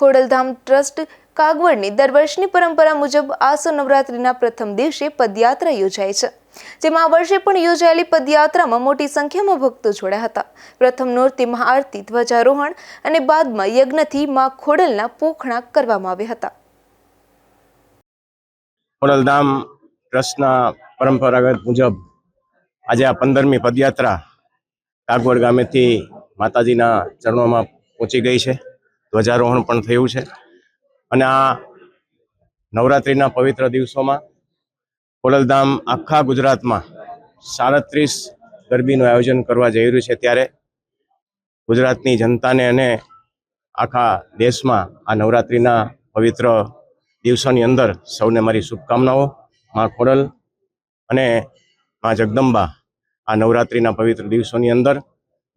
Khodaldham trust કાગવડની દર વર્ષની પરંપરા મુજબ આસો નવરાત્રિના પ્રથમ દિવસે પદયાત્રા યોજાય છે. જેમાં આ વર્ષે પણ યોજાયેલી પદયાત્રામાં મોટી સંખ્યામાં ભક્તો જોડાયા હતા. પ્રથમ નોરતી મહાઆરતી, ધ્વજારોહણ અને બાદમાં યજ્ઞથી મા ખોડલના પોખણા કરવામાં આવ્યા હતા. ખોડલધામ ટ્રસ્ટના પરંપરાગત મુજબ આજે આ પંદરમી પદયાત્રા કાગવડ ગામેથી માતાજીના ચરણોમાં પહોંચી ગઈ છે. ધ્વજારોહણ પણ થયું છે. અને આ નવરાત્રિના પવિત્ર દિવસોમાં ખોડલધામ આખા ગુજરાતમાં સાડત્રીસ ગરબીનું આયોજન કરવા જઈ રહ્યું છે ત્યારે ગુજરાતની જનતાને અને આખા દેશમાં આ નવરાત્રિના પવિત્ર દિવસોની અંદર સૌને મારી શુભકામનાઓ. માં ખોડલ અને માં જગદંબા આ નવરાત્રિના પવિત્ર દિવસોની અંદર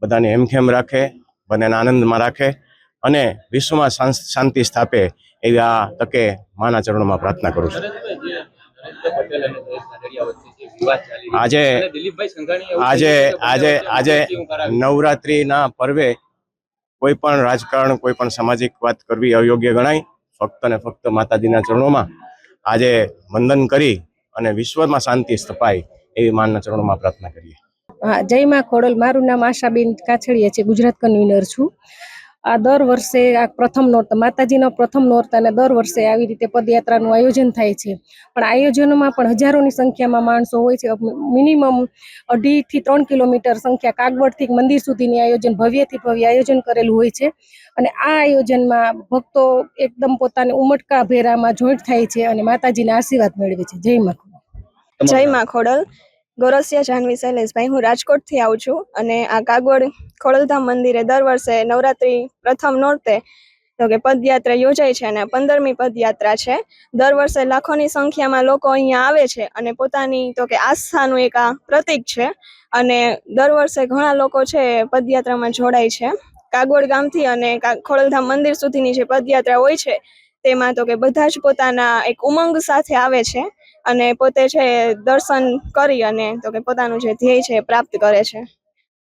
બધાને હેમખેમ રાખે, બધાને આનંદમાં રાખે અને વિશ્વમાં શાંતિ સ્થાપે એવી આ તકે માના ચરણોમાં પ્રાર્થના કરું છું. આજે આજે આજે આજે નવરાત્રિના પર્વે કોઈ પણ રાજકારણ, કોઈ પણ સામાજિક વાત કરવી અયોગ્ય ગણાય. ફક્ત ને ફક્ત માતાજીના ચરણોમાં આજે વંદન કરી અને વિશ્વમાં શાંતિ સ્થપાય એવી માનના ચરણોમાં પ્રાર્થના કરીએ. હા જય માં ખોડલ. મારું નામ આશાબેન કાછડીયા છે. ગુજરાત કન્વીનર છું. આ દર વર્ષે આ પ્રથમ નોરતા, માતાજીનો પ્રથમ નોરતાને દર વર્ષે આવી રીતે પદયાત્રાનું આયોજન થાય છે. પણ આયોજનોમાં પણ હજારોની સંખ્યામાં માણસો હોય છે. મિનિમમ અઢીથી ત્રણ કિલોમીટર સંખ્યા કાગવડથી મંદિર સુધીની આયોજન, ભવ્યથી ભવ્ય આયોજન કરેલું હોય છે. અને આ આયોજનમાં ભક્તો એકદમ પોતાને ઉમટકા ભેરામાં જોઈન્ટ થાય છે અને માતાજીના આશીર્વાદ મેળવે છે. જય માખોડલ જય માં ખોડલ. ગોરસિયા જાનવી શૈલેષભાઈ હું રાજકોટથી આવું છું અને આ કાગવડ ખોડલધામ મંદિરે દર વર્ષે નવરાત્રિ પ્રથમ નોરતે તો કે પદયાત્રા યોજાય છે અને પંદરમી પદયાત્રા છે. દર વર્ષે લાખોની સંખ્યામાં લોકો અહીંયા આવે છે અને પોતાની તો કે આસ્થાનું એક આ પ્રતીક છે અને દર વર્ષે ઘણા લોકો છે પદયાત્રામાં જોડાય છે. કાગોડ ગામથી અને ખોડલધામ મંદિર સુધીની જે પદયાત્રા હોય છે તેમાં તો કે બધા જ પોતાના એક ઉમંગ સાથે આવે છે. અને પોતે છે દર્શન કરી અને તો કે પોતાનું જે ધ્યેય છે એ પ્રાપ્ત કરે છે.